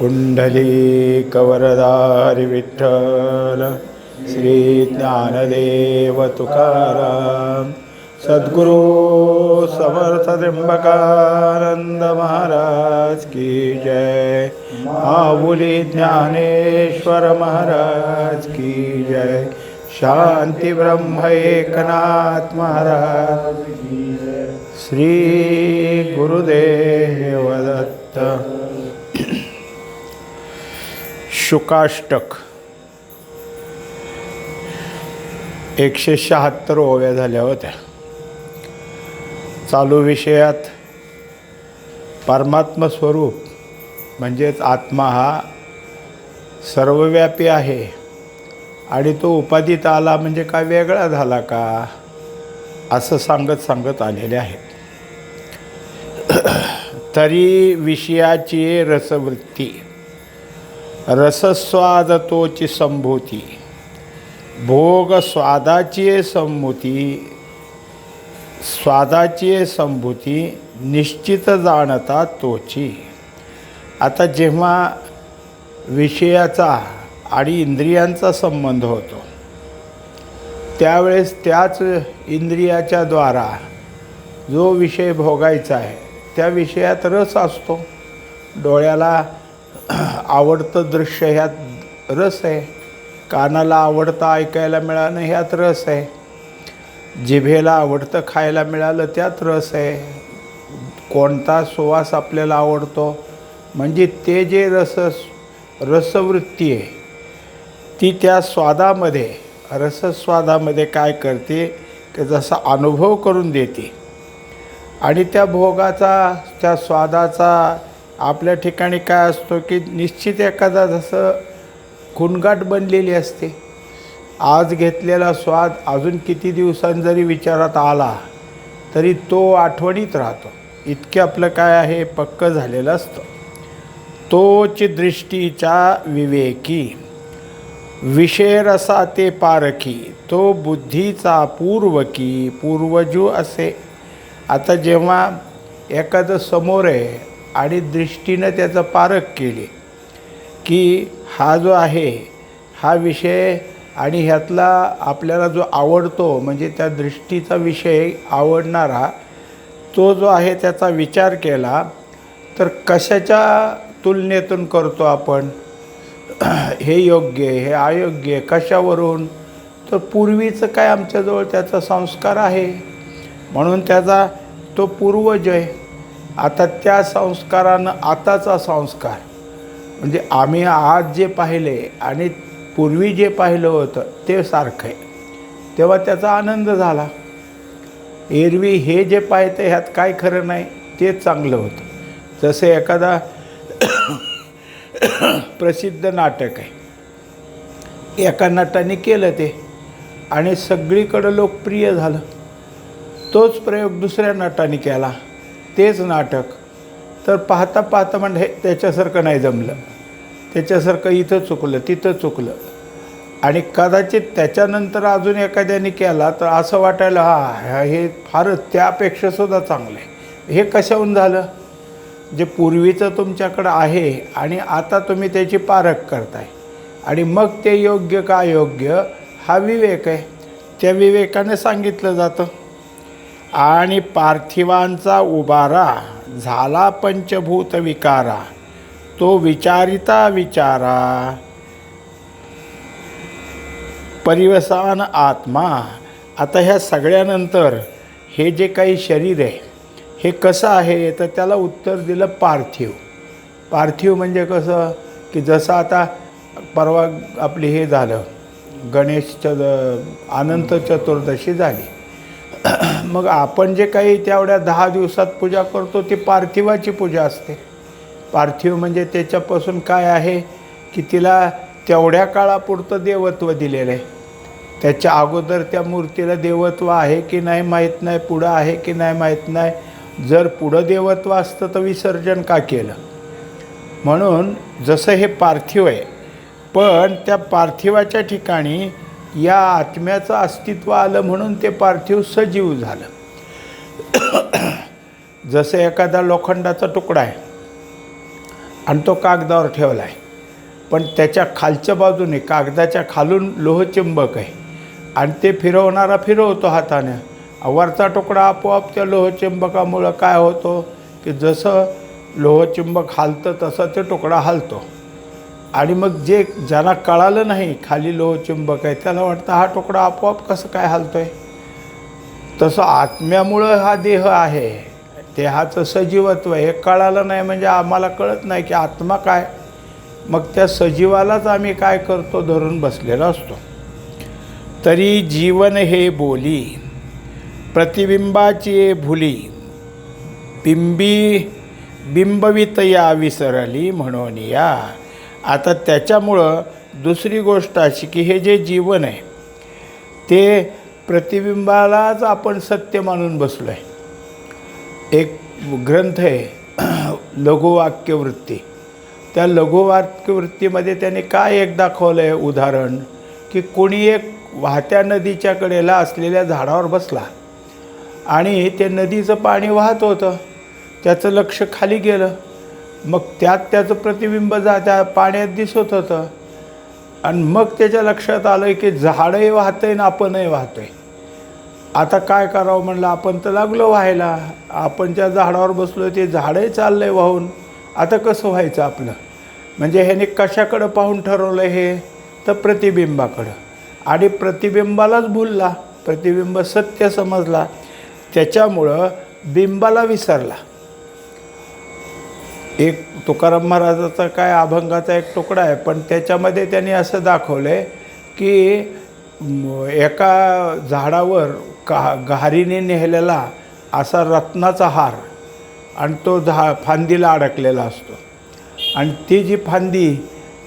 पुंडलीकवरदारि विठ्ठल श्री ज्ञानदेव तुकाराम सद्गुरु समर्थ त्र्यंबकानंद महाराज की जय। माऊली ज्ञानेश्वर महाराज की जय। शांती ब्रह्म एकनाथ महाराज श्री गुरुदेव दत्त शुकाष्टक. एकशे शहात्तर ओव्या झाल्या होत्या. चालू विषयात परमात्म स्वरूप म्हणजेच आत्मा हा सर्वव्यापी आहे. आणि तो उपाधीत आला म्हणजे काय वेगळा झाला का? असं सांगत सांगत आलेले आहेत. तरी विषयाची रसवृत्ती रसस्वादतोची संभूती। भोग स्वादाची संभूती स्वादाची संभूती निश्चित जाणता तोची। आता जेव्हा विषयाचा आणि इंद्रियांचा संबंध होतो त्यावेळेस त्याच इंद्रियाच्या द्वारा जो विषय भोगायचा आहे त्या विषयात रस असतो. डोळ्याला आवडतं दृश्य ह्यात रस आहे. कानाला आवडतं ऐकायला मिळालं ह्यात रस आहे. जिभेला आवडतं खायला मिळालं त्यात रस आहे. कोणता सुवास आपल्याला आवडतो? म्हणजे ते जे रस रसवृत्ती आहे ती त्या स्वादामध्ये रसस्वादामध्ये काय करते? की जसा अनुभव करून देते. आणि त्या भोगाचा त्या स्वादाचा आपल्या ठिकाणी काय असतो की निश्चित एखादा जसं खुणगाट बनलेली असते. आज घेतलेला स्वाद अजून किती दिवसांनी जरी विचारात आला तरी तो आठवणीत राहतो. इतके आपलं काय आहे पक्क झालेलं असतं. तोच दृष्टीचा विवेकी. विषय रसा ते पारखी तो बुद्धीचा पूर्वकी पूर्वजू असे. आता जेव्हा एखादं समोर आहे आणि दृष्टीनं त्याचं पारख केले की हा जो आहे हा विषय आणि ह्यातला आपल्याला जो आवडतो म्हणजे त्या दृष्टीचा विषय आवडणारा तो जो आहे त्याचा विचार केला तर कशाच्या तुलनेतून करतो आपण? हे योग्य आहे हे अयोग्य आहे कशावरून? तर पूर्वीचं काय आमच्याजवळ त्याचा संस्कार आहे? म्हणून त्याचा तो पूर्वज आहे आता त्या संस्कारानं आताचा संस्कार. म्हणजे आम्ही आज जे पाहिले आणि पूर्वी जे पाहिलं होतं ते सारखं आहे तेव्हा त्याचा आनंद झाला. एरवी हे जे पाहतं ह्यात काय खरं नाही तेच चांगलं होतं. जसं एखादा प्रसिद्ध नाटक आहे. एका नटाने केलं ते आणि सगळीकडं लोकप्रिय झालं. तोच प्रयोग दुसऱ्या नटाने केला. तेच नाटक. तर पाहता पाहता म्हणजे त्याच्यासारखं नाही जमलं. त्याच्यासारखं इथं चुकलं तिथं चुकलं. आणि कदाचित त्याच्यानंतर अजून एखाद्याने केला तर असं वाटायला हा हे फारच त्यापेक्षासुद्धा चांगलं आहे हे कशाहून झालं? जे पूर्वीचं तुमच्याकडं आहे आणि आता तुम्ही त्याची पारख करताय. आणि मग ते योग्य का योग्य हा विवेक आहे. त्या विवेकाने सांगितलं जातं. आणि पार्थिवांचा उबारा झाला पंचभूत विकारा. तो विचारिता विचारा. परिवसान आत्मा. आता ह्या सगळ्यानंतर हे जे काही शरीर आहे हे कसं आहे तर त्याला उत्तर दिलं पार्थिव. पार्थिव म्हणजे कसं? की जसं आता परवा आपली हे झालं गणेश चद अनंत चतुर्दशी झाली. मग आपण जे काही तेवढ्या दहा दिवसात पूजा करतो ती पार्थिवाची पूजा असते. पार्थिव म्हणजे त्याच्यापासून काय आहे की तिला तेवढ्या काळापुरतं देवत्व दिलेलं आहे. त्याच्या अगोदर त्या मूर्तीला देवत्व आहे की नाही माहीत नाही पुढं आहे की नाही माहीत नाही. जर पुढं देवत्व असतं तर विसर्जन का केलं? म्हणून जसं हे पार्थिव आहे पण त्या पार्थिवाच्या ठिकाणी या आत्म्याचं अस्तित्व आलं म्हणून ते पार्थिव सजीव झालं. जसं एखादा लोखंडाचा तुकडा आहे आणि तो कागदावर ठेवला आहे पण त्याच्या खालच्या बाजूने कागदाच्या खालून लोहचुंबक आहे आणि ते फिरवणारा फिरवतो हाताने. वरचा तुकडा आपोआप त्या लोहचुंबकामुळं काय होतो की जसं लोहचुंबक हालतं तसं ते तुकडा हालतो. आणि मग जे ज्यांना कळालं नाही खाली लोहचुंबक आहे त्याला वाटतं हा तुकडा आपोआप कसं काय हालतोय? तसं आत्म्यामुळं हा देह आहे. देहाचं सजीवत्व हे कळालं नाही म्हणजे आम्हाला कळत नाही की आत्मा काय. मग त्या सजीवालाच आम्ही काय करतो? धरून बसलेला असतो. तरी जीवन हे बोली प्रतिबिंबाची भुली बिंबी बिंबवित या विसरली म्हणून या. आता त्याच्यामुळं दुसरी गोष्ट अशी की हे जे जीवन आहे ते प्रतिबिंबालाच आपण सत्य मानून बसलो आहे एक ग्रंथ आहे लघुवाक्यवृत्ती. त्या लघुवाक्यवृत्तीमध्ये त्याने काय एक दाखवलं आहे उदाहरण की कोणी एक वाहत्या नदीच्या कडेला असलेल्या झाडावर बसला आणि ते नदीचं पाणी वाहत होतं. त्याचं लक्ष खाली गेलं. मग त्यात त्याचं प्रतिबिंब जा त्या पाण्यात दिसत होतं. आणि मग त्याच्या लक्षात आलं की झाडही आहे ना आपणही वाहतोय. आता काय करावं म्हणलं आपण तर लागलो व्हायला. आपण ज्या झाडावर बसलो ते झाडही चाललं आहे वाहून. आता कसं व्हायचं आपलं? म्हणजे ह्याने कशाकडं पाहून ठरवलं हे? तर प्रतिबिंबाकडं. आणि प्रतिबिंबालाच भुलला. प्रतिबिंब सत्य समजला. त्याच्यामुळं बिंबाला विसरला. एक तुकाराम महाराजाचा काय अभंगाचा एक तुकडा आहे पण त्याच्यामध्ये त्यांनी असं दाखवलं आहे की एका झाडावर का घारीने नेलेला असा रत्नाचा हार आणि तो झा फांदीला अडकलेला असतो. आणि ती जी फांदी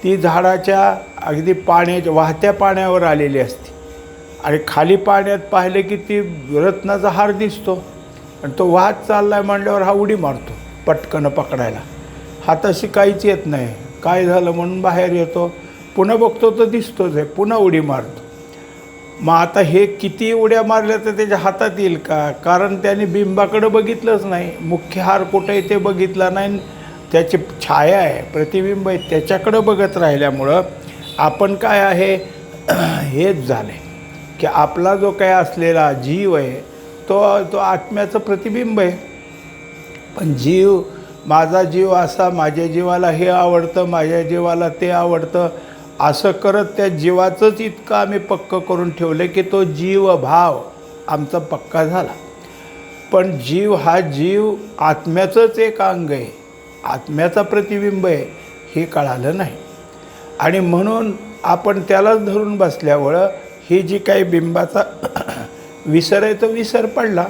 ती झाडाच्या अगदी पाण्याच्या वाहत्या पाण्यावर आलेली असते. आणि खाली पाण्यात पाहिले की ती रत्नाचा हार दिसतो. आणि तो वाहत चालला आहे म्हणल्यावर हा उडी मारतो पटकन पकडायला. हाताशी काहीच येत नाही. काय झालं म्हणून बाहेर येतो. पुन्हा बघतो तर दिसतोच आहे. पुन्हा उडी मारतो. मग आता हे किती उड्या मारल्या तर त्याच्या हातात येईल का? कारण त्याने बिंबाकडं बघितलंच नाही. मुख्य हार कुठं आहे ते बघितला नाही. त्याची छाया आहे. प्रतिबिंब आहे. त्याच्याकडं बघत राहिल्यामुळं आपण काय आहे? हेच झालं आहे की आपला जो काय असलेला जीव आहे तो तो आत्म्याचं प्रतिबिंब आहे. पण जीव माझा जीव असा माझ्या जीवाला हे आवडतं माझ्या जीवाला ते आवडतं. असं करत त्या जीवाचंच इतकं आम्ही पक्क करून ठेवलं की तो जीवभाव आमचा पक्का झाला. पण जीव हा जीव आत्म्याचंच एक अंग आहे. आत्म्याचा प्रतिबिंब आहे हे कळालं नाही. आणि म्हणून आपण त्यालाच धरून बसल्यामुळं ही जी काही बिंबाचा विसर आहे तो विसर पडला.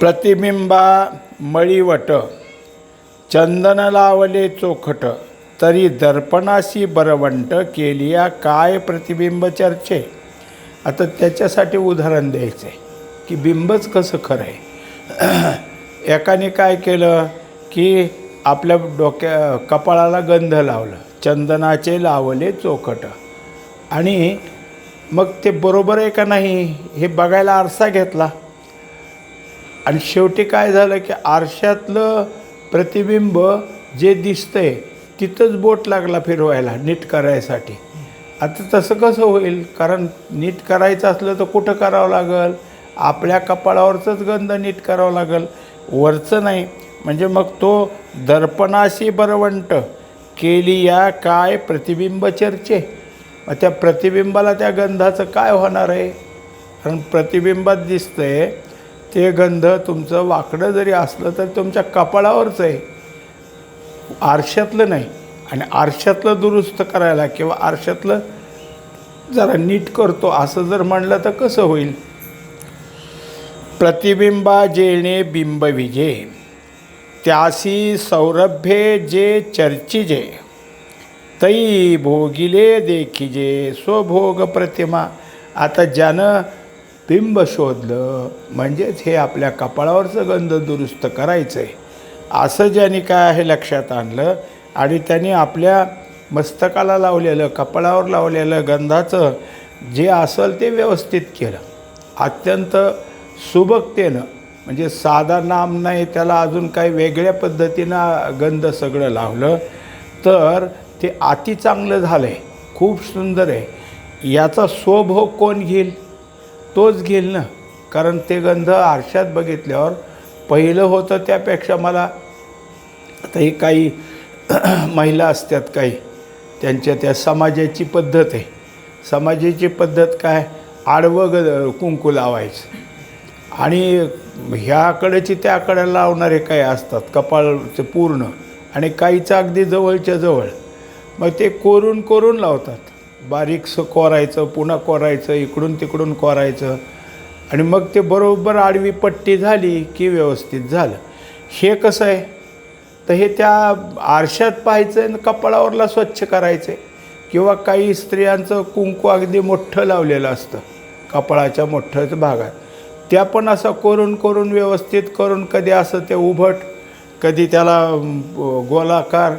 प्रतिबिंबा मळीवट चंदन लावले चोखट तरी दर्पणाशी बरवंट केलिया काय प्रतिबिंब चर्चे? आता त्याच्यासाठी उदाहरण द्यायचं आहे की बिंबच कसं खरं आहे? एकाने काय केलं की आपल्या डोक्या कपाळाला गंध लावलं चंदनाचे लावले चोखट. आणि मग ते बरोबर आहे का नाही हे बघायला आरसा घेतला? आणि शेवटी काय झालं की आरशातलं प्रतिबिंब जे दिसतंय तिथंच बोट लागला फिरवायला नीट करायसाठी. आता तसं कसं होईल? कारण नीट करायचं असलं तर कुठं करावं लागेल? आपल्या कपाळावरचंच गंध नीट करावं लागेल. वरचं नाही. म्हणजे मग तो दर्पणाशी बरवंट केली या काय प्रतिबिंब चर्चे? मग त्या प्रतिबिंबाला त्या गंधाचं काय होणार आहे? कारण प्रतिबिंबात दिसतंय ते गंध तुमचं वाकडं जरी असलं तर तुमच्या कपाळावरच आहे. आरशातलं नाही. आणि आरशातलं दुरुस्त करायला किंवा आरशातलं जरा नीट करतो असं जर म्हणलं तर कसं होईल? प्रतिबिंबा जेणे बिंबविजे त्यासी सौरभ्ये जे चर्चिजे तई भोगिले देखिजे स्वभोग प्रतिमा आता ज्यानं बिंब शोधलं म्हणजेच हे आपल्या कपाळावरचं गंध दुरुस्त करायचं आहे असं ज्याने काय आहे लक्षात आणलं आणि त्यांनी आपल्या मस्तकाला लावलेलं कपाळावर लावलेलं गंधाचं जे असेल ते व्यवस्थित केलं. अत्यंत सुबकतेनं म्हणजे साधा नाम नाही त्याला अजून काही वेगळ्या पद्धतीनं गंध सगळं लावलं तर ते अति चांगलं झालं आहे खूप सुंदर आहे. याचा स्वभोग कोण घेईल? तोच घेईल ना? कारण ते गंध आरशात बघितल्यावर पहिलं होतं त्यापेक्षा मला आता ही काही महिला असतात काही त्यांच्या त्या समाजाची पद्धत आहे. समाजाची पद्धत काय? आडवं ग कुंकू लावायचं. आणि ह्याकडेची त्याकडे लावणारे काही असतात कपाळचे पूर्ण. आणि काहीचं अगदी जवळच्या जवळ. मग ते कोरून कोरून लावतात. बारीकसं कोरायचं पुन्हा कोरायचं इकडून तिकडून कोरायचं. आणि मग ते बरोबर आडवी पट्टी झाली की व्यवस्थित झालं. हे कसं आहे? तर हे त्या आरशात पाहायचं आणि कपाळावरला स्वच्छ करायचं किंवा काही स्त्रियांचं कुंकू अगदी मोठं लावलेलं असतं कपाळाच्या मोठ्याच भागात. त्या पण असं करून करून व्यवस्थित करून कधी असं ते उभट कधी त्याला गोलाकार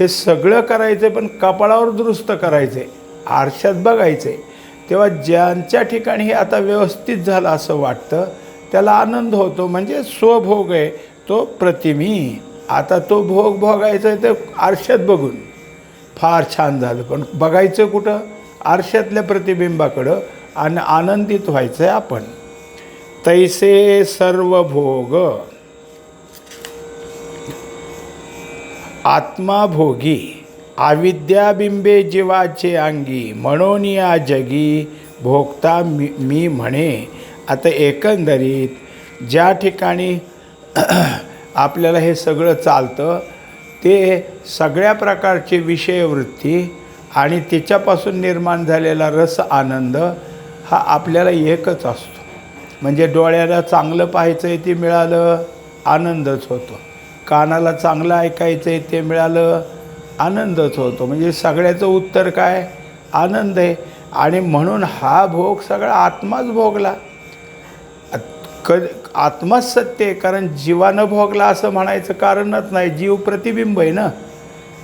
हे सगळं करायचं पण कपाळावर दुरुस्त करायचं आहे आरशात बघायचं. आहे तेव्हा ज्यांच्या ठिकाणी हे आता व्यवस्थित झालं असं वाटतं त्याला आनंद होतो. म्हणजे स्वभोग आहे तो प्रतिमी. आता तो भोग भोगायचा आहे तर आरशात बघून. फार छान झालं. पण बघायचं कुठं? आरशातल्या प्रतिबिंबाकडं आणि आनंदित व्हायचं आहे आपण. तैसे सर्व भोग. आत्मा अविद्याबिंबे जीवाचे अंगी म्हणून या जगी भोगता मी मी म्हणे. आता एकंदरीत ज्या ठिकाणी आपल्याला हे सगळं चालतं ते सगळ्या प्रकारची विषयवृत्ती आणि तिच्यापासून निर्माण झालेला रस आनंद हा आपल्याला एकच असतो. म्हणजे डोळ्याला चांगलं पाहायचं आहे ते मिळालं आनंदच होतो. कानाला चांगलं ऐकायचं आहे ते मिळालं आनंदच होतो. म्हणजे सगळ्याचं उत्तर काय? आनंद आहे. आणि म्हणून हा भोग सगळा आत्माच भोगला. क आत्माच सत्य आहे. कारण जीवानं भोगला असं म्हणायचं कारणच नाही. जीव प्रतिबिंब आहे ना?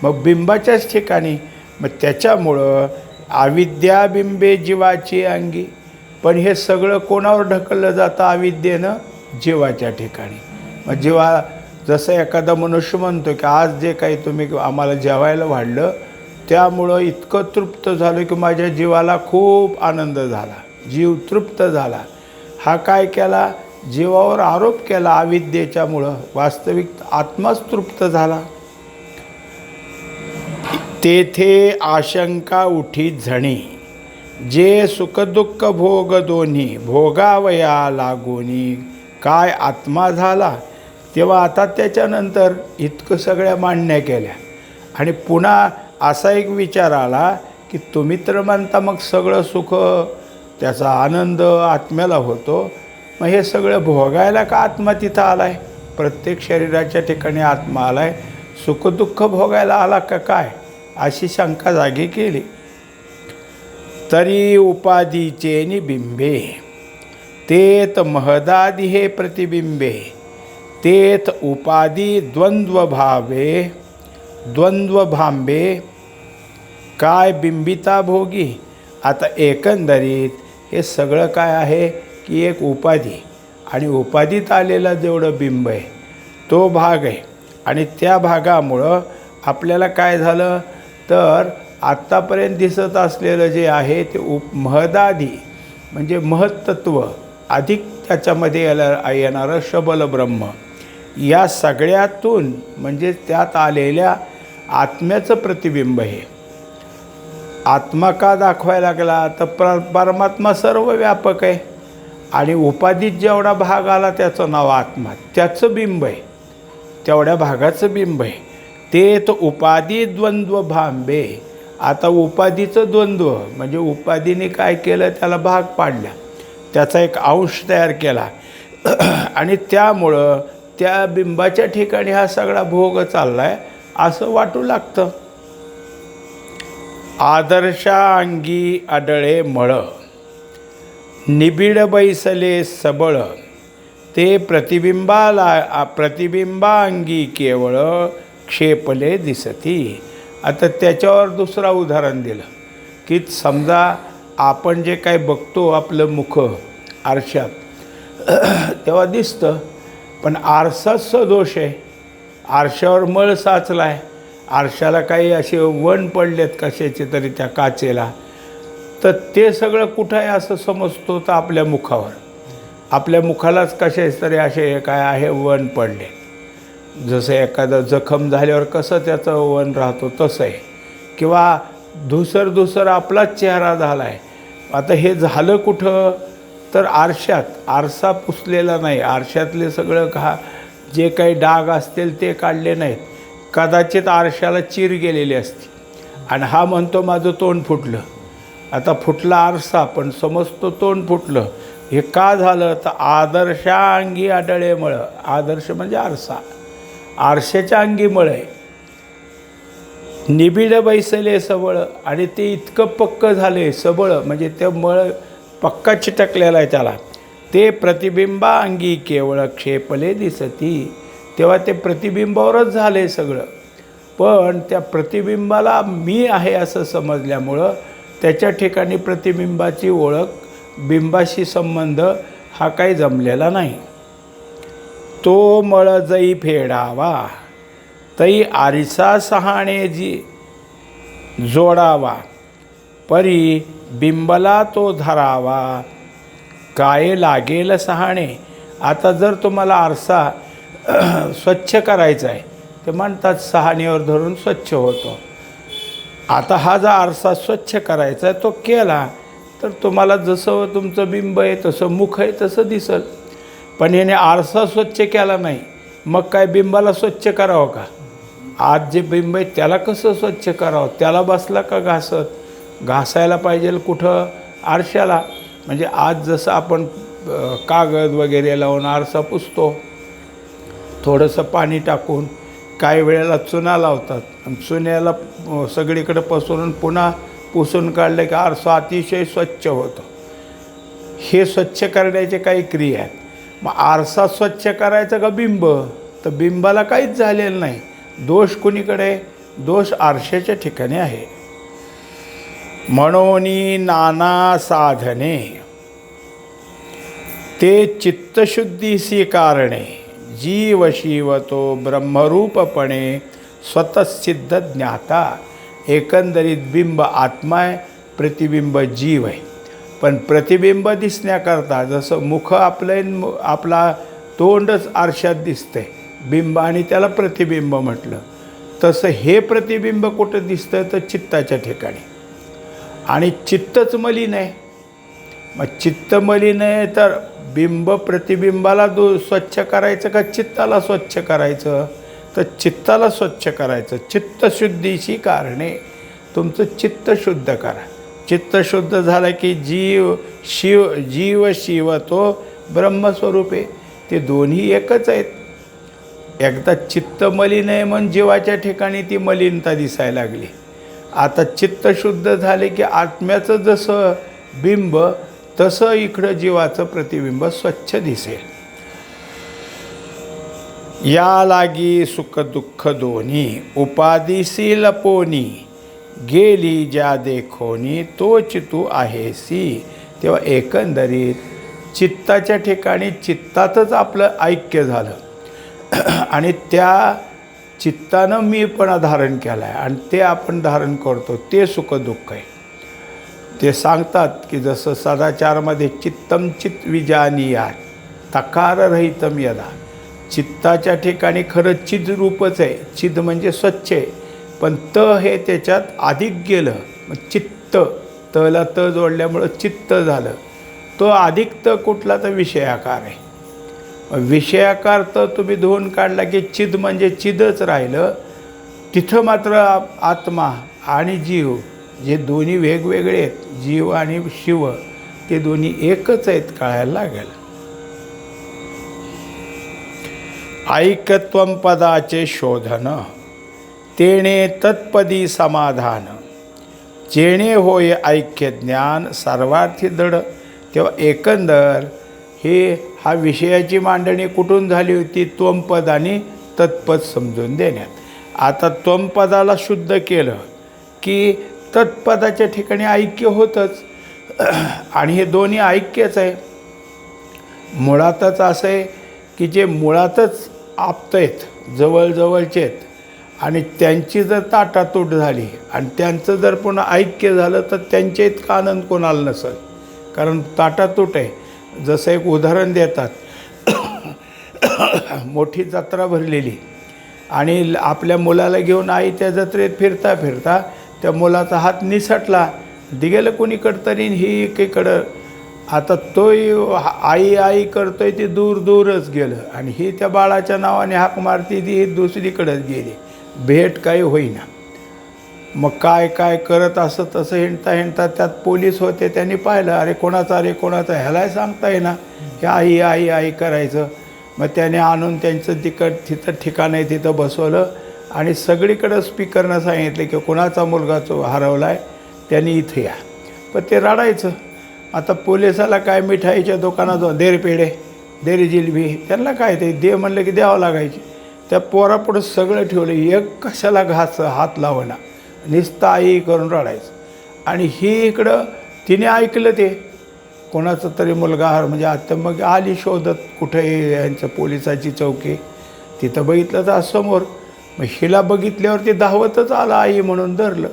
मग बिंबाच्याच ठिकाणी. मग त्याच्यामुळं अविद्याबिंबे जीवाची अंगी. पण हे सगळं कोणावर ढकललं जातं? अविद्येनं जीवाच्या ठिकाणी. मग जीवा जसं एखादा मनुष्य म्हणतो की आज जे काही तुम्ही आम्हाला जेवायला वाढलं त्यामुळं इतकं तृप्त झालं की माझ्या जीवाला खूप आनंद झाला. जीव तृप्त झाला. हा काय केला? जीवावर आरोप केला अविद्येच्यामुळं. वास्तविक आत्माच तृप्त झाला. तेथे आशंका उठी झणी. जे सुखदुःख भोग दोन्ही भोगावया लागोनी. काय आत्मा झाला? तेव्हा आता त्याच्यानंतर इतकं सगळ्या मांडण्या केल्या. आणि पुन्हा असा एक विचार आला की तुम्ही तर म्हणता मग सगळं सुख त्याचा आनंद आत्म्याला होतो. मग हे सगळं भोगायला का आत्मा तिथं आला आहे प्रत्येक शरीराच्या ठिकाणी आत्मा आला आहे सुखदुःख भोगायला आला का काय? अशी शंका जागी केली. तरी उपाधीचे नि बिंबे. तेत महदादी हे प्रतिबिंबे. तेथ उपाधी द्वंद्वभावे द्वंद्वभांबे काय बिंबिता भोगी आता एकंदरीत हे सगळं काय आहे की एक उपाधी. आणि उपाधीत आलेला जेवढं बिंब आहे तो भाग आहे. आणि त्या भागामुळं आपल्याला काय झालं? तर आत्तापर्यंत दिसत असलेलं जे आहे ते उप महदादी म्हणजे महत्त्व अधिक त्याच्यामध्ये याला येणारं शबल ब्रह्म या सगळ्यातून म्हणजे त्यात आलेल्या आत्म्याचं प्रतिबिंब हे. आत्मा का दाखवायला लागला? तर प्र परमात्मा सर्व व्यापक आहे. आणि उपाधीत जेवढा भाग आला त्याचं नाव आत्मा. त्याचं बिंब आहे. तेवढ्या भागाचं बिंब आहे. ते तर उपाधी द्वंद्व भांबे. आता उपाधीचं द्वंद्व म्हणजे उपाधीने काय केलं त्याला भाग पाडला. त्याचा एक अंश तयार केला. आणि त्यामुळं त्या बिंबाच्या ठिकाणी हा सगळा भोग चालला आहे असं वाटू लागतं. आदर्शा अंगी आडळे मळ निबिड बैसले सबळ ते प्रतिबिंबाला प्रतिबिंबा अंगी केवळ क्षेपले दिसती. आता त्याच्यावर दुसरा उदाहरण दिलं की समजा आपण जे काय बघतो आपलं मुख आरशात तेव्हा दिसतं पण आरसाच दोष आहे. आरशावर मळ साचला आहे आरशाला काही असे वण पडलेत कशाचे तरी त्या काचेला. तर ते सगळं कुठं आहे असं समजतो तर आपल्या मुखावर. आपल्या मुखालाच कशाच तरी असे काय आहे वण पडले. जसं एखादं जखम झाल्यावर कसं त्याचं वन राहतो तसं आहे. किंवा धुसर धुसर आपलाच चेहरा झाला आहे आता हे झालं कुठं? तर आरशात आरसा पुसलेला नाही. आरशातले सगळं घा जे काही डाग असतील ते काढले नाहीत. कदाचित आरशाला चीर गेलेली असते. आणि हा म्हणतो माझं तोंड फुटलं. आता फुटला आरसा पण समजतो तोंड फुटलं. हे का झालं? तर आदर्शांगी आडळेमुळं आदर्श म्हणजे आरसा. आरशाच्या अंगी मळ आहे निबिड बैसले सबळ. आणि ते इतकं पक्क झाले सबळ. म्हणजे ते मळ पक्का चिटकलेला आहे त्याला. ते प्रतिबिंबा अंगी केवळ क्षेपले दिसती. तेव्हा ते प्रतिबिंबावरच झाले सगळं. पण त्या प्रतिबिंबाला मी आहे असं समजल्यामुळं त्याच्या ठिकाणी प्रतिबिंबाची ओळख बिंबाशी संबंध हा काही जमलेला नाही. तो मळ जई फेडावा तई आरिसा सहाणे जी जोडावा. परी बिंबला तो धरावा. काय लागेल सहाणे. आता जर तुम्हाला आरसा स्वच्छ करायचा आहे ते म्हणतात सहाणीवर धरून स्वच्छ होतो. आता हा जर आरसा स्वच्छ करायचा आहे तो केला तर तुम्हाला जसं तुमचं बिंब आहे तसं मुख आहे तसं दिसल. पण याने आरसा स्वच्छ केला नाही मग काय बिंबाला स्वच्छ करावं का? आज जे बिंब आहे त्याला कसं स्वच्छ करावं? त्याला बसला का घासत? घासायला पाहिजे कुठं आरशाला. म्हणजे आज जसं आपण कागद वगैरे लावून आरसा पुसतो थोडंसं पाणी टाकून काही वेळेला चुना लावतात. आणि चुन्याला सगळीकडे पसरून पुन्हा पुसून काढलं की आरसा अतिशय स्वच्छ होतो. हे स्वच्छ करण्याचे काही क्रिया आहेत. मग आरसा स्वच्छ करायचा का बिंब? तर बिंबाला काहीच झालेलं नाही. दोष कुणीकडे? दोष आरशाच्या ठिकाणी आहे. मनोनी नाना साधने ते चित्तशुद्धीसी कारणे जीव शिव तो ब्रह्मरूपपणे स्वतःसिद्ध ज्ञाता एकंदरीत बिंब आत्मा आहे प्रतिबिंब जीव आहे. पण प्रतिबिंब दिसण्याकरता जसं मुख आपलं आपला तोंडच आरशात दिसतंय बिंब आणि त्याला प्रतिबिंब म्हटलं तसं हे प्रतिबिंब कुठं दिसतं तर चित्ताच्या ठिकाणी. आणि चित्तच मलिन आहे मग चित्त मलिन आहे तर बिंब प्रतिबिंबाला दो स्वच्छ करायचं का चित्ताला स्वच्छ करायचं? तर चित्ताला स्वच्छ करायचं. चित्तशुद्धीची कारणे. तुमचं चित्त शुद्ध करा. चित्त शुद्ध झालं की जीव शिव जीव शिव तो ब्रह्मस्वरूपे. ते दोन्ही एकच आहेत. एकदा चित्त मलिन आहे म्हणून जीवाच्या ठिकाणी ती मलिनता दिसायला लागली. आता चित्त शुद्ध झाले की आत्म्याचं जसं बिंब तसं इकडं जीवाचं प्रतिबिंब स्वच्छ दिसेल. या लागी सुख दुःख दोन्ही उपाधीसी लपोनी गेली ज्या देखोनी तोच तू आहेसी. तेव्हा एकंदरीत चित्ताच्या ठिकाणी चित्तातच आपलं ऐक्य झालं. आणि त्या चित्तानं मीपणा धारण केला आहे आणि ते आपण धारण करतो ते सुखदुःख आहे. ते सांगतात की जसं सदाचारमध्ये चित्तम चित विजानीया तकार रहितम यदा. चित्ताच्या ठिकाणी खरं चिद रूपच आहे. चिद म्हणजे स्वच्छ आहे. पण त हे त्याच्यात अधिक गेलं. मग चित्त तला त जोडल्यामुळं चित्त झालं. तो अधिक त कुठला तर विषयाकार आहे. विषयाकार तर तुम्ही धुवून काढला की चिद म्हणजे चिदच राहिलं. तिथं मात्र आत्मा आणि जीव जे दोन्ही वेगवेगळे आहेत जीव आणि शिव ते दोन्ही एकच आहेत कळायला लागेल. ऐकत्वम पदाचे शोधन तेणे तत्पदी समाधान. जेणे होय ऐक्य ज्ञान सर्वार्थी दड तेव्हा एकंदर हे हा विषयाची मांडणी कुठून झाली होती? त्वमपद आणि तत्पद समजून देण्यात. आता त्वमपदाला शुद्ध केलं की तत्पदाच्या ठिकाणी ऐक्य होतंच. आणि हे दोन्ही ऐक्यच आहे. मुळातच असं आहे की जे मुळातच आप्त आहेत जवळजवळचे आहेत आणि त्यांची जर ताटातूट झाली आणि त्यांचं जर पुन्हा ऐक्य झालं तर त्यांच्या इतका आनंद कोणाला नसेल? कारण ताटातूट आहे. जसं एक उदाहरण देतात. मोठी जत्रा भरलेली. आणि ल- आपल्या मुलाला घेऊन आई त्या जत्रेत फिरता फिरता त्या मुलाचा हात निसटला. दिगेलं गेलं कोणीकडं तरी ही एकीकडं. आता तोही आई आई करतोय ती दूर दूरच गेलं. आणि ही त्या बाळाच्या नावाने हाक मारती ती ही दुसरीकडंच गेली. भेट काही होईना. मग काय काय करत असं तसं हिंडता हिंडता त्यात पोलीस होते त्यांनी पाहिलं अरे कोणाचा अरे कोणाचा? ह्यालाही सांगता येईना की आई आई आई करायचं. मग त्याने आणून त्यांचं तिकट तिथं ठिकाण आहे तिथं बसवलं. आणि सगळीकडं स्पीकरनं सांगितलं की कोणाचा मुलगा तो हरवला आहे त्यांनी इथे या. पण ते रडायचं. आता पोलिसाला काय मिठाईच्या दुकानात जाऊन दे पेढे जिलबी त्यांना काय ते? दे म्हणलं की द्यावं लागायची. त्या पोरापुढं सगळं ठेवलं. एक कशाला घास हात लावणं नुसतं आई करून रडायचं. आणि ही इकडं तिने ऐकलं ते. कोणाचा तरी मुलगा हर म्हणजे आता मग आली शोधत कुठे यांचं पोलिसाची चौकी. तिथं बघितलं तर समोर. मग हिला बघितल्यावरती धावतच आला आई म्हणून धरलं.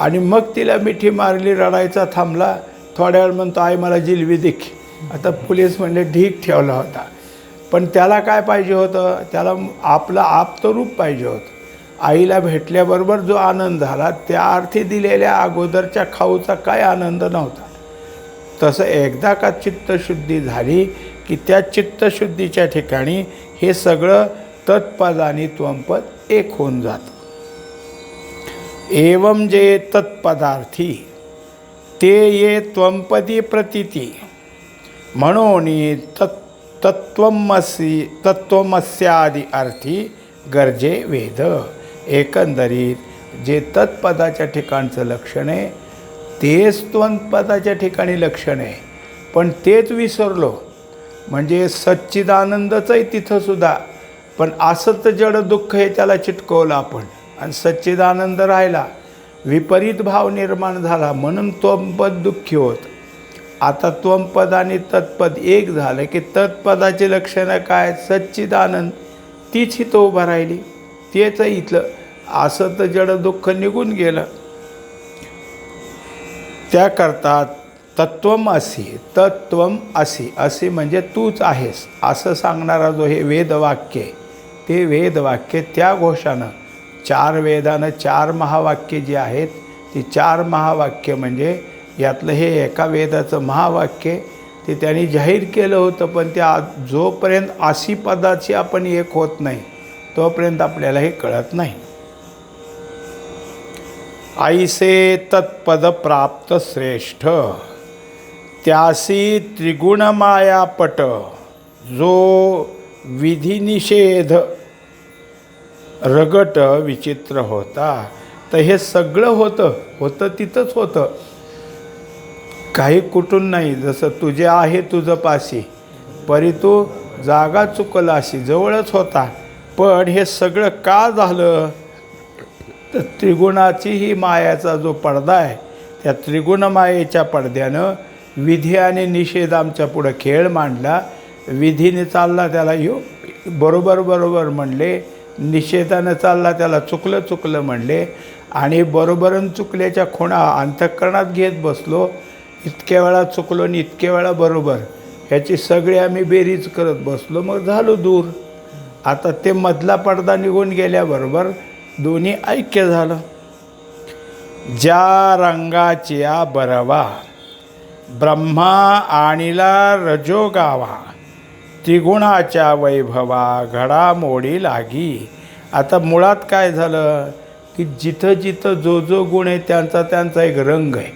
आणि मग तिला मिठी मारली रडायचा थांबला. थोड्या वेळ म्हणतो आई मला जिलबी देख आता पोलीस म्हणले ढीक ठेवला होता. पण त्याला काय पाहिजे होतं? त्याला आपलं आप्त रूप पाहिजे होतं. आईला भेटल्याबरोबर जो आनंद झाला त्या अर्थी दिलेल्या अगोदरच्या खाऊचा काय आनंद नव्हता. तसं एकदा का चित्तशुद्धी झाली की त्या चित्तशुद्धीच्या ठिकाणी हे सगळं तत्पद आणि त्वंपद एक होऊन जातं. एवं जे तत्पदार्थी ते ये त्वंपदी प्रतीती. म्हणून तत् तत्त्वमसी तत्त्वमस्यादी अर्थी गरजे वेद. एकंदरीत जे तत्पदाच्या ठिकाणचं लक्षण आहे तेच त्वंतपदाच्या ठिकाणी लक्षण आहे. पण तेच विसरलो. म्हणजे सच्चिदानंदचंही तिथंसुद्धा पण असं तर जड दुःख हे त्याला चिटकवलं आपण. आणि सच्चिदानंद राहिला. विपरीत भाव निर्माण झाला म्हणून त्वंपद दुःखी होत. आता त्वंपद आणि तत्पद एक झालं की तत्पदाची लक्षणं काय? सच्चिदानंद तीच इथं उभं राहिली. तेच इथलं. असं तर जड दुःख निघून गेलं. त्याकरता तत्वम असी तत्वम असी असे म्हणजे तूच आहेस असं सांगणारा जो हे वेदवाक्य आहे ते वेदवाक्य त्या घोषानं चार वेदानं चार महावाक्य जी आहेत ती चार महावाक्य म्हणजे यातलं हे एका वेदाचं महावाक्य ते त्यांनी जाहीर केलं होतं पण त्या जोपर्यंत आशी पदाची आपण एक होत नाही तोपर्यंत आपल्याला हे कळत नाही. ऐसे तत्पद प्राप्त श्रेष्ठ। त्यासी त्रिगुणमायापट जो विधिनिषेध रगट विचित्र होता तर हे सगळं होतं होतं तिथंच होतं. काही कुठून नाही जसं तुझे आहे तुझं पाशी परी तू जागा चुकलाशी जवळच होता. पण हे सगळं का झालं? तर त्रिगुणाची ही मायाचा जो पडदा आहे त्या त्रिगुणमायेच्या पडद्यानं विधी आणि निषेध आमच्या पुढं खेळ मांडला. विधीने चालला त्याला यो बरोबर बरोबर म्हणले. निषेधानं चालला त्याला चुकलं चुकलं म्हणले. आणि बरोबरन चुकल्याच्या खुणा अंतःकरणात घेत बसलो. इतक्या वेळा चुकलो आणि इतक्या वेळा बरोबर. ह्याची सगळी आम्ही बेरीज करत बसलो. मग झालो दूर. आता ते मधला पडदा निघून गेल्याबरोबर दोन्ही ऐक्य झालं. ज्या रंगाच्या बरवा ब्रह्मा आणिला रजोगावा त्रिगुणाच्या वैभवा घडामोडी लागी. आता मुळात काय झालं? की जिथं जिथं जो जो गुण आहे त्यांचा त्यांचा एक रंग आहे.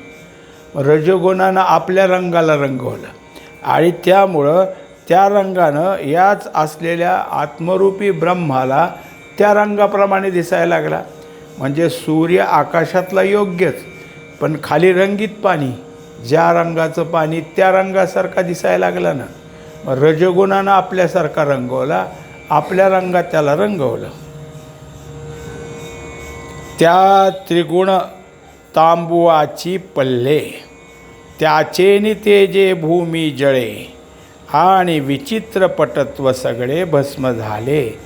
रजोगुणानं आपल्या रंगाला रंगवलं. आणि त्यामुळं त्या रंगानं याच असलेल्या आत्मरूपी ब्रह्माला त्या रंगाप्रमाणे दिसायला लागला. म्हणजे सूर्य आकाशातला योग्यच पण खाली रंगीत पाणी ज्या रंगाचं पाणी त्या रंगासारखा दिसायला लागला ना मग रजगुणानं आपल्यासारखा रंगवला आपल्या रंगात त्याला रंगवलं. त्या त्रिगुण तांबुआची पल्ले त्याचे ते जे भूमी जळे आणि विचित्रपटत्व सगळे भस्म झाले.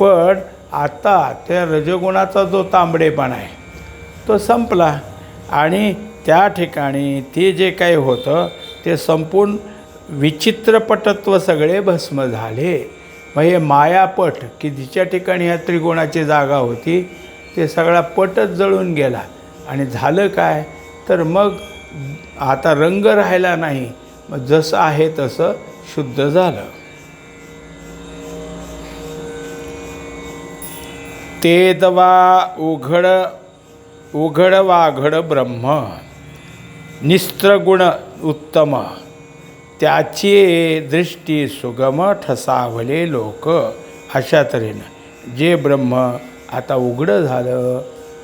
पण आता त्या रजगुणाचा जो तांबडेपणा आहे तो संपला. आणि त्या ठिकाणी ते जे काही होतं ते संपून विचित्रपटत्व सगळे भस्म झाले. मग हे मायापट की जिच्या ठिकाणी ह्या त्रिगुणाची जागा होती ते सगळा पटच जळून गेला. आणि झालं काय? तर मग आता रंग राहिला नाही. मग जसं आहे तसं शुद्ध झालं. ते दवा उघड उघड वाघड ब्रह्म निस्त्रगुण उत्तम त्याची दृष्टी सुगम ठसावले लोक अशा तऱ्हेनं. जे ब्रह्म आता उघडं झालं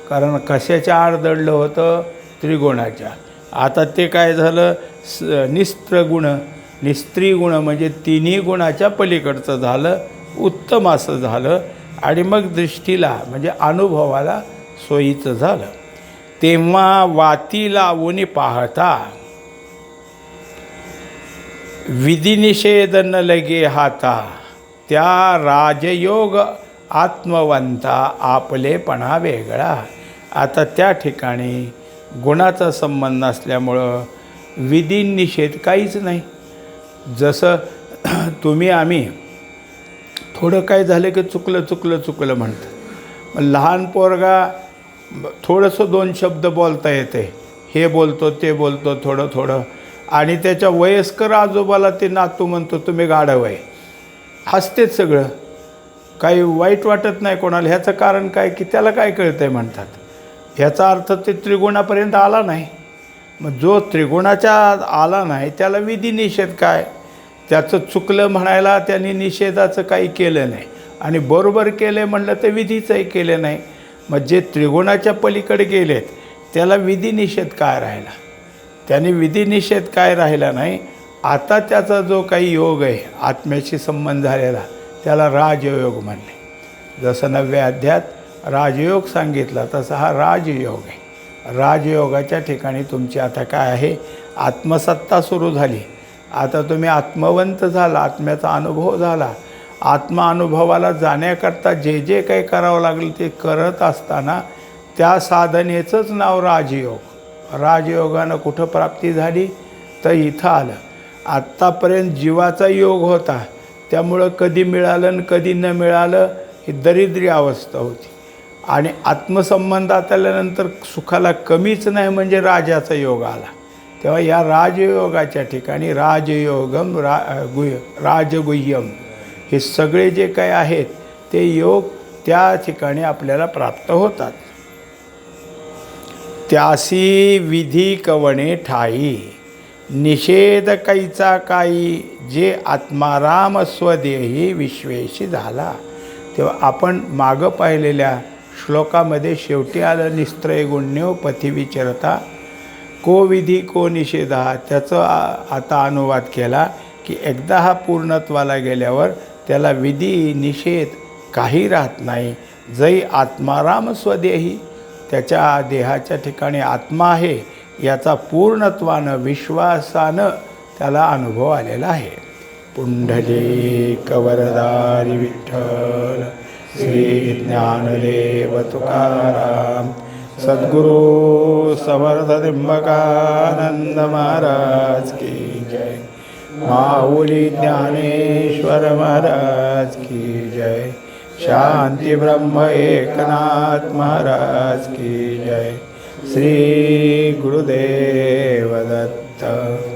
कारण कशाच्या आड दडलं होतं? त्रिगुणाच्या. आता ते काय झालं? स निस्त्रगुण. निस्त्रीगुण म्हणजे तिन्ही गुणाच्या पलीकडचं झालं उत्तम असं झालं. आणि मग दृष्टीला म्हणजे अनुभवाला सोयीचं झालं. तेव्हा वाती लावून पाहता विधिनिषेध न लगे हाता त्या राजयोग आत्मवंता आपलेपणा वेगळा. आता त्या ठिकाणी गुणाचा संबंध असल्यामुळं विधी निषेध काहीच नाही. जसं तुम्ही आम्ही थोडं काय झालं की चुकलं चुकलं चुकलं म्हणतं मग लहान पोरगा थोडंसं दोन शब्द बोलता येते. हे बोलतो ते बोलतो थोडं थोडं. आणि त्याच्या वयस्कर आजोबाला ते नातू म्हणतो तुम्ही गाढव आहे. हसतेच सगळं. काही वाईट वाटत नाही कोणाला. ह्याचं कारण काय की त्याला काय कळतं आहे म्हणतात. ह्याचा अर्थ ते त्रिगुणापर्यंत आला नाही. मग जो त्रिगुणाच्या आला नाही त्याला विधी निषेध काय? त्याचं चुकलं म्हणायला त्यांनी निषेधाचं काही केलं नाही. आणि बरोबर केलं म्हणलं तर विधीचंही केलं नाही. मग जे त्रिगुणाच्या पलीकडे गेलेत त्याला विधी निषेध काय राहिला? त्याने विधी निषेध काय राहिला नाही? आता त्याचा जो काही योग आहे आत्म्याशी संबंध झालेला त्याला राजयोग म्हणले. जसं नवव्या अध्यात राजयोग सांगितला तसा हा राजयोग आहे. राजयोगाच्या ठिकाणी तुमची आता काय आहे? आत्मसत्ता सुरू झाली. आता तुम्ही आत्मवंत झाला आत्म्याचा अनुभव झाला. आत्मा अनुभवाला जाण्याकरता जे जे काही करावं लागलं ते करत असताना त्या साधनेचंच नाव राजयोग. राजयोगानं कुठं प्राप्ती झाली? तर इथं आलं. आत्तापर्यंत जीवाचा योग होता. त्यामुळं कधी मिळालं आणि कधी न मिळालं ही दरिद्री अवस्था होती. आणि आत्मसंबंधात आल्यानंतर सुखाला कमीच नाही म्हणजे राजाचा योग आला. तेव्हा या राजयोगाच्या ठिकाणी राजयोगम रा गुय राजगुह्यम हे सगळे जे काय आहेत ते योग त्या ठिकाणी आपल्याला प्राप्त होतात. त्यासी विधी कवणे ठाई निषेध कैचा काही जे आत्माराम स्वदेही विश्वेशी झाला. तेव्हा आपण मागं पाहिलेल्या श्लोकामध्ये शेवटी आलं निस्त्रय गुण्यो पथी विचरता को विधी को निषेध हा त्याचं आता अनुवाद केला की एकदा हा पूर्णत्वाला गेल्यावर त्याला विधी निषेध काही राहत नाही. जै आत्माराम स्वदेही त्याच्या देहाच्या ठिकाणी आत्मा आहे याचा पूर्णत्वानं विश्वासानं त्याला अनुभव आलेला आहे. पुंडली कवरदारी विठ्ठल श्री ज्ञानदेव तुकाराम सद्गुरु समर्थ त्र्यंबकानंद महाराज की जय। माऊली ज्ञानेश्वर महाराज की जय। शांती ब्रह्म एकनाथ महाराज की जय। श्री गुरुदेव दत्त।